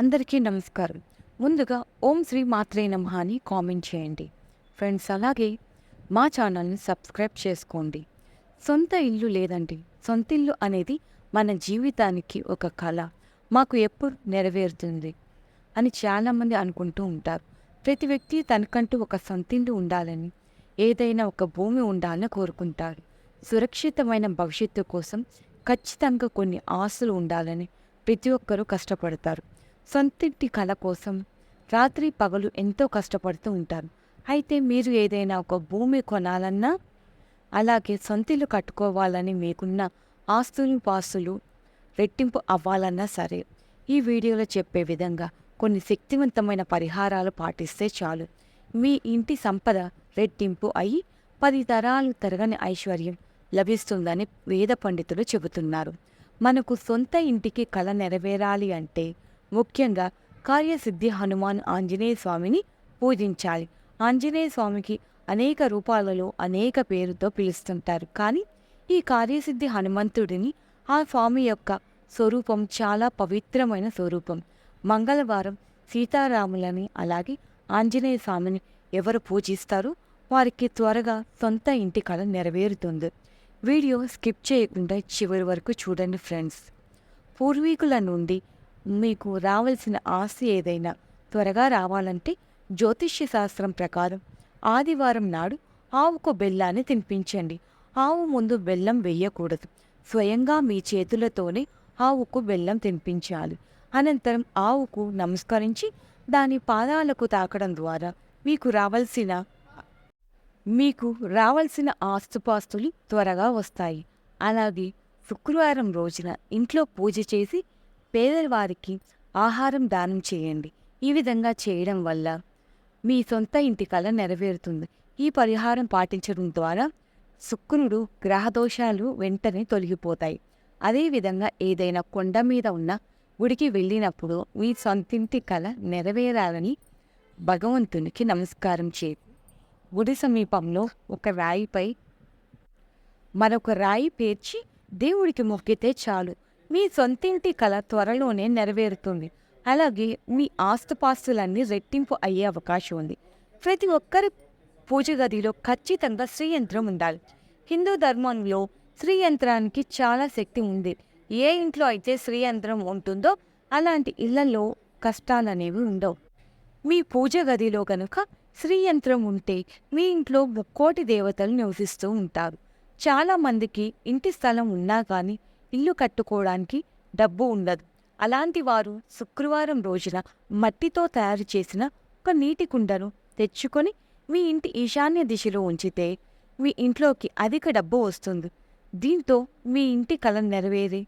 అందరికీ నమస్కారం. ముందుగా ఓం శ్రీ మాత్రే నమః అని కామెంట్ చేయండి. ఫ్రెండ్స్ అలాగే మా ఛానల్ని సబ్స్క్రైబ్ చేసుకోండి. సొంత ఇల్లు లేదండి. సొంత ఇల్లు అనేది మన జీవితానికి ఒక కళ. మాకు ఎప్పుడు నెరవేరుతుంది అని చాలామంది అనుకుంటూ ఉంటారు. ప్రతి వ్యక్తి తనకంటూ ఒక సొంత ఇల్లు ఉండాలని ఏదైనా ఒక భూమి ఉండాలని కోరుకుంటారు. సురక్షితమైన భవిష్యత్తు కోసం ఖచ్చితంగా కొన్ని ఆస్తులు ఉండాలని ప్రతి ఒక్కరూ కష్టపడతారు. సొంతింటి కళ కోసం రాత్రి పగలు ఎంతో కష్టపడుతూ ఉంటారు. అయితే మీరు ఏదైనా ఒక భూమి కొనాలన్నా అలాగే సొంతిల్లు కట్టుకోవాలని మీకున్న ఆస్తులు పాస్తులు రెట్టింపు అవ్వాలన్నా సరే ఈ వీడియోలో చెప్పే విధంగా కొన్ని శక్తివంతమైన పరిహారాలు పాటిస్తే చాలు. మీ ఇంటి సంపద రెట్టింపు అయి పది తరాలు తరగని ఐశ్వర్యం లభిస్తుందని వేద పండితులు చెబుతున్నారు. మనకు సొంత ఇంటికి కళ నెరవేరాలి అంటే ముఖ్యంగా కార్యసిద్ధి హనుమాన్ ఆంజనేయ స్వామిని పూజించాలి. ఆంజనేయ స్వామికి అనేక రూపాలలో అనేక పేరుతో పిలుస్తుంటారు. కానీ ఈ కార్యసిద్ధి హనుమంతుడిని ఆ స్వామి యొక్క స్వరూపం చాలా పవిత్రమైన స్వరూపం. మంగళవారం సీతారాములని అలాగే ఆంజనేయ స్వామిని ఎవరు పూజిస్తారో? వారికి త్వరగా సొంత ఇంటి కళ నెరవేరుతుంది. వీడియో స్కిప్ చేయకుండా చివరి వరకు చూడండి ఫ్రెండ్స్. పూర్వీకుల నుండి మీకు రావాల్సిన ఆస్తి ఏదైనా త్వరగా రావాలంటే జ్యోతిష్య శాస్త్రం ప్రకారం ఆదివారం నాడు ఆవుకు బెల్లాన్ని తినిపించండి. ఆవు ముందు బెల్లం వేయకూడదు. స్వయంగా మీ చేతులతోనే ఆవుకు బెల్లం తినిపించాలి. అనంతరం ఆవుకు నమస్కరించి దాని పాదాలకు తాకడం ద్వారా మీకు రావాల్సిన మీకు రావాల్సిన ఆస్తుపాస్తులు త్వరగా వస్తాయి. అలాగే శుక్రవారం రోజున ఇంట్లో పూజ చేసి పేదవారికి ఆహారం దానం చేయండి. ఈ విధంగా చేయడం వల్ల మీ సొంత ఇంటి కళ నెరవేరుతుంది. ఈ పరిహారం పాటించడం ద్వారా శుక్రుడు గ్రహదోషాలు వెంటనే తొలగిపోతాయి. అదేవిధంగా ఏదైనా కొండ మీద ఉన్న గుడికి వెళ్ళినప్పుడు మీ సొంతింటి కళ నెరవేరాలని భగవంతునికి నమస్కారం చే గుడి సమీపంలో ఒక రాయిపై మరొక రాయి పేర్చి దేవుడికి మొక్కితే చాలు. మీ సొంతింటి కళ త్వరలోనే నెరవేరుతుంది. అలాగే మీ ఆస్తుపాస్తులన్నీ రెట్టింపు అయ్యే అవకాశం ఉంది. ప్రతి ఒక్కరి పూజ గదిలో ఖచ్చితంగా శ్రీయంత్రం ఉండాలి. హిందూ ధర్మంలో శ్రీయంత్రానికి చాలా శక్తి ఉంది. ఏ ఇంట్లో అయితే శ్రీయంత్రం ఉంటుందో అలాంటి ఇళ్ళలో కష్టాలనేవి ఉండవు. మీ పూజ గదిలో కనుక శ్రీయంత్రం ఉంటే మీ ఇంట్లో ముక్కోటి దేవతలు నివసిస్తూ ఉంటారు. చాలా మందికి ఇంటి స్థలం ఉన్నా కానీ ఇల్లు కట్టుకోవడానికి డబ్బు ఉండదు. అలాంటి వారు శుక్రవారం రోజున మట్టితో తయారు చేసిన ఒక నీటి కుండను తెచ్చుకొని మీ ఇంటి ఈశాన్య దిశలో ఉంచితే మీ ఇంట్లోకి అధిక డబ్బు వస్తుంది. దీంతో మీ ఇంటి కళ నెరవేరే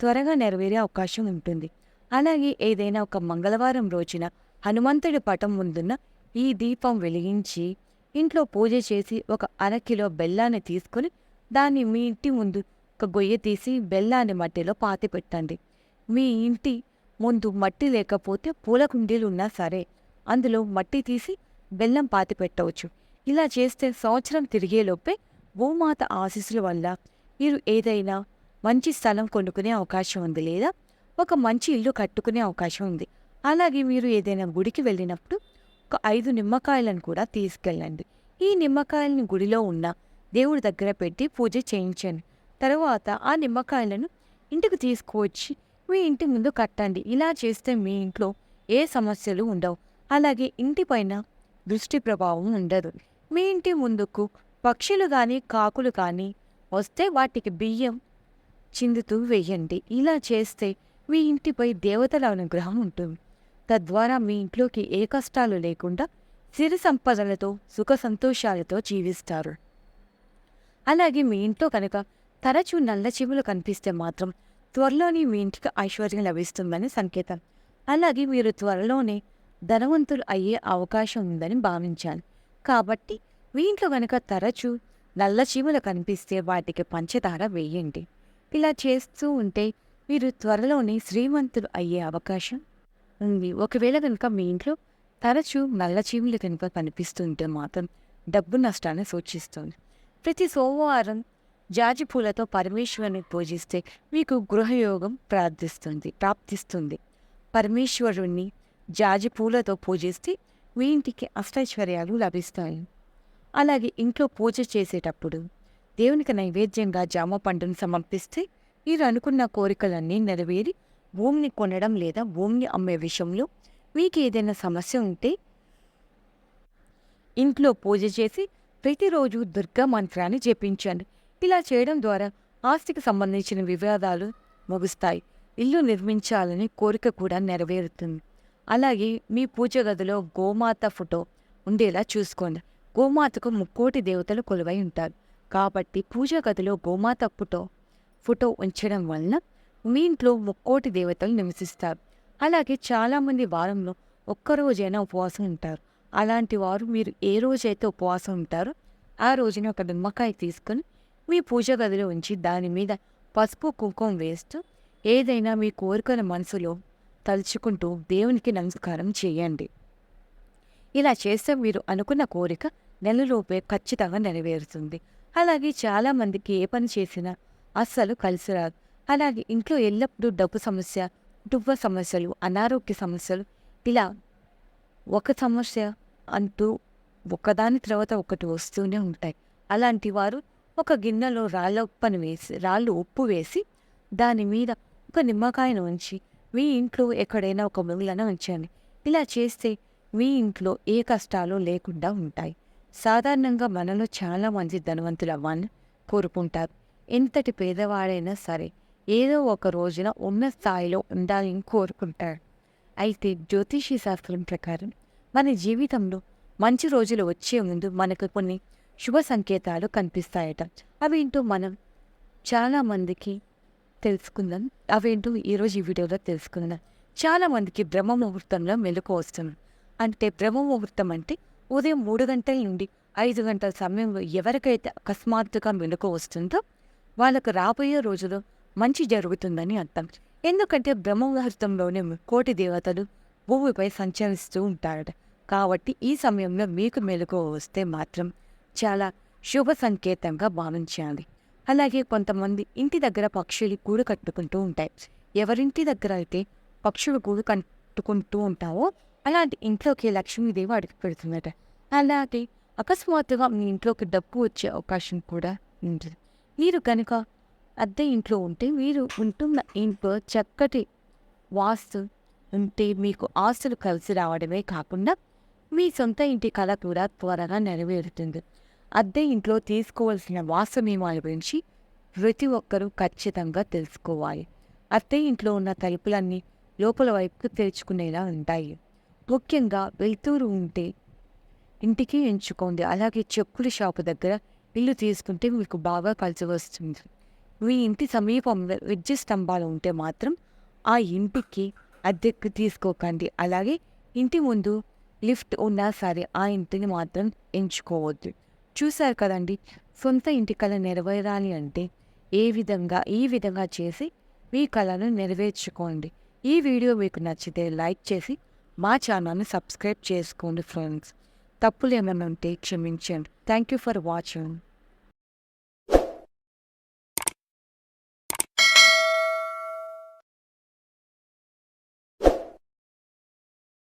త్వరగా నెరవేరే అవకాశం ఉంటుంది. అలాగే ఏదైనా ఒక మంగళవారం రోజున హనుమంతుడి పటం ముందున్న ఈ దీపం వెలిగించి ఇంట్లో పూజ చేసి ఒక అరకిలో బెల్లాన్ని తీసుకొని దాన్ని మీ ఇంటి ముందు ఒక గొయ్య తీసి బెల్లాన్ని మట్టిలో పాతి పెట్టండి. మీ ఇంటి ముందు మట్టి లేకపోతే పూల కుండీలు ఉన్నా సరే అందులో మట్టి తీసి బెల్లం పాతి పెట్టవచ్చు. ఇలా చేస్తే సంవత్సరం తిరిగేలోపే భూమాత ఆశీస్సుల వల్ల మీరు ఏదైనా మంచి స్థలం కొనుక్కునే అవకాశం ఉంది లేదా ఒక మంచి ఇల్లు కట్టుకునే అవకాశం ఉంది. అలాగే మీరు ఏదైనా గుడికి వెళ్ళినప్పుడు ఒక ఐదు నిమ్మకాయలను కూడా తీసుకెళ్ళండి. ఈ నిమ్మకాయలను గుడిలో ఉన్న దేవుడి దగ్గర పెట్టి పూజ చేయించండి. తర్వాత ఆ నిమ్మకాయలను ఇంటికి తీసుకువచ్చి మీ ఇంటి ముందు కట్టండి. ఇలా చేస్తే మీ ఇంట్లో ఏ సమస్యలు ఉండవు. అలాగే ఇంటిపైన దృష్టి ప్రభావం ఉండదు. మీ ఇంటి ముందుకు పక్షులు కానీ కాకులు కానీ వస్తే వాటికి బియ్యం చిందుతూ వేయండి. ఇలా చేస్తే మీ ఇంటిపై దేవతల అనుగ్రహం ఉంటుంది. తద్వారా మీ ఇంట్లోకి ఏ కష్టాలు లేకుండా సిరి సంపదలతో సుఖ సంతోషాలతో జీవిస్తారు. అలాగే మీ ఇంట్లో కనుక తరచూ నల్ల చీమలు కనిపిస్తే మాత్రం త్వరలోనే మీ ఇంటికి ఐశ్వర్యం లభిస్తుందని సంకేతం. అలాగే మీరు త్వరలోనే ధనవంతులు అయ్యే అవకాశం ఉందని భావించాను కాబట్టి మీ ఇంట్లో కనుక తరచూ నల్ల చీమలు కనిపిస్తే వాటికి పంచదార వేయండి. ఇలా చేస్తూ ఉంటే మీరు త్వరలోనే శ్రీమంతులు అయ్యే అవకాశం ఉంది. ఒకవేళ కనుక మీ ఇంట్లో తరచూ నల్ల చీమలు కనుక కనిపిస్తుంటే మాత్రం డబ్బు నష్టాన్ని సూచిస్తుంది. ప్రతి సోమవారం జాజి పూలతో పరమేశ్వరుని పూజిస్తే మీకు గృహయోగం ప్రార్థిస్తుంది ప్రాప్తిస్తుంది. పరమేశ్వరుణ్ణి జాజి పూలతో పూజిస్తే మీ ఇంటికి అష్టైశ్వర్యాలు లభిస్తాయి. అలాగే ఇంట్లో పూజ చేసేటప్పుడు దేవునికి నైవేద్యంగా జామ పండును సమర్పిస్తే మీరు అనుకున్న కోరికలన్నీ నెరవేరి భూమిని కొనడం లేదా భూమిని అమ్మే విషయంలో మీకు ఏదైనా సమస్య ఉంటే ఇంట్లో పూజ చేసి ప్రతిరోజు దుర్గా మంత్రాన్ని జపించండి. ఇలా చేయడం ద్వారా ఆస్తికి సంబంధించిన వివాదాలు ముగుస్తాయి. ఇల్లు నిర్మించాలని కోరిక కూడా నెరవేరుతుంది. అలాగే మీ పూజ గదిలో గోమాత ఫోటో ఉండేలా చూసుకోండి. గోమాతకు ముక్కోటి దేవతలు కొలువై ఉంటారు. కాబట్టి పూజ గదిలో గోమాత ఫోటో ఫోటో ఉంచడం వలన మీ ఇంట్లో ముక్కోటి దేవతలు నివసిస్తారు. అలాగే చాలామంది వారంలో ఒక్కరోజైనా ఉపవాసం ఉంటారు. అలాంటి వారు మీరు ఏ రోజైతే ఉపవాసం ఉంటారో ఆ రోజున ఒక నిమ్మకాయ తీసుకొని మీ పూజ గదిలో ఉంచి దాని మీద పసుపు కుంకుమ వేస్తూ ఏదైనా మీ కోరికల మనసులో తలుచుకుంటూ దేవునికి నమస్కారం చేయండి. ఇలా చేస్తే మీరు అనుకున్న కోరిక నెలలోపే ఖచ్చితంగా నెరవేరుతుంది. అలాగే చాలామందికి ఏ పని చేసినా అస్సలు కలిసి రాదు. అలాగే ఇంట్లో ఎల్లప్పుడూ డబ్బు సమస్య కుటుంబ సమస్యలు అనారోగ్య సమస్యలు ఇలా ఒక సమస్య అంటూ ఒకదాని తర్వాత ఒకటి వస్తూనే ఉంటాయి. అలాంటి వారు ఒక గిన్నెలో రాళ్ళ ఉప్పని వేసి రాళ్ళు ఉప్పు వేసి దాని మీద ఒక నిమ్మకాయను ఉంచి మీ ఇంట్లో ఎక్కడైనా ఒక మూలన ఉంచండి. ఇలా చేస్తే మీ ఇంట్లో ఏ కష్టాలు లేకుండా ఉంటాయి. సాధారణంగా మనలో చాలా మంది ధనవంతులు అవ్వాలని కోరుకుంటారు. ఎంతటి పేదవాడైనా సరే ఏదో ఒక రోజున ఉన్న స్థాయిలో ఉండాలని కోరుకుంటారు. అయితే జ్యోతిషీ శాస్త్రం ప్రకారం మన జీవితంలో మంచి రోజులు వచ్చే ముందు మనకు కొన్ని శుభ సంకేతాలు కనిపిస్తాయట. అవేంటో మనం చాలామందికి తెలుసుకుందాం. అవేంటో ఈరోజు ఈ వీడియోలో తెలుసుకుందాం. చాలామందికి బ్రహ్మ ముహూర్తంలో మెలకు వస్తుంది అంటే బ్రహ్మ ముహూర్తం అంటే ఉదయం మూడు గంటల నుండి ఐదు గంటల సమయంలో ఎవరికైతే అకస్మాత్తుగా మెలకు వస్తుందో వాళ్ళకు రాబోయే రోజులో మంచి జరుగుతుందని అర్థం. ఎందుకంటే బ్రహ్మ ముహూర్తంలోనే కోటి దేవతలు భూమిపై సంచరిస్తూ ఉంటారట. కాబట్టి ఈ సమయంలో మీకు మెలకు వస్తే మాత్రం చాలా శుభ సంకేతంగా భావించాలి. అలాగే కొంతమంది ఇంటి దగ్గర పక్షులు గూడు కట్టుకుంటూ ఉంటాయి. ఎవరింటి దగ్గర అయితే పక్షులు గూడు కట్టుకుంటూ ఉంటావో అలాంటి ఇంట్లోకి లక్ష్మీదేవి అడుగు పెడుతుందట. అలాగే అకస్మాత్తుగా మీ ఇంట్లోకి డబ్బు వచ్చే అవకాశం కూడా ఉంటుంది. మీరు కనుక అద్దె ఇంట్లో ఉంటే మీరు ఉంటున్న ఇంట్లో చక్కటి వాస్తు ఉంటే మీకు ఆస్తులు కలిసి రావడమే కాకుండా మీ సొంత ఇంటి కళ కూడా త్వరగా నెరవేరుతుంది. అద్దె ఇంట్లో తీసుకోవాల్సిన వాస్తు నియమాల గురించి ప్రతి ఒక్కరూ ఖచ్చితంగా తెలుసుకోవాలి. అద్దె ఇంట్లో ఉన్న తలుపులన్నీ లోపల వైపుకు తెరుచుకునేలా ఉంటాయి. ముఖ్యంగా వెళ్తూరు ఉంటే ఇంటికి ఎంచుకోండి. అలాగే చెప్పుల షాపు దగ్గర ఇల్లు తీసుకుంటే మీకు బాగా కలిసి వస్తుంది. మీ ఇంటి సమీపంలో విద్యుత్ స్తంభాలు ఉంటే మాత్రం ఆ ఇంటికి అద్దెకు తీసుకోకండి. అలాగే ఇంటి ముందు లిఫ్ట్ ఉన్నా సరే ఆ ఇంటిని మాత్రం ఎంచుకోవద్దు. చూశారు కదండి సొంత ఇంటి కళ నెరవేరాలి అంటే ఏ విధంగా ఈ విధంగా చేసి మీ కళను నెరవేర్చుకోండి. ఈ వీడియో మీకు నచ్చితే లైక్ చేసి మా ఛానల్ని సబ్స్క్రైబ్ చేసుకోండి ఫ్రెండ్స్. తప్పులు ఏమైనా ఉంటే క్షమించండి. Thank you for watching.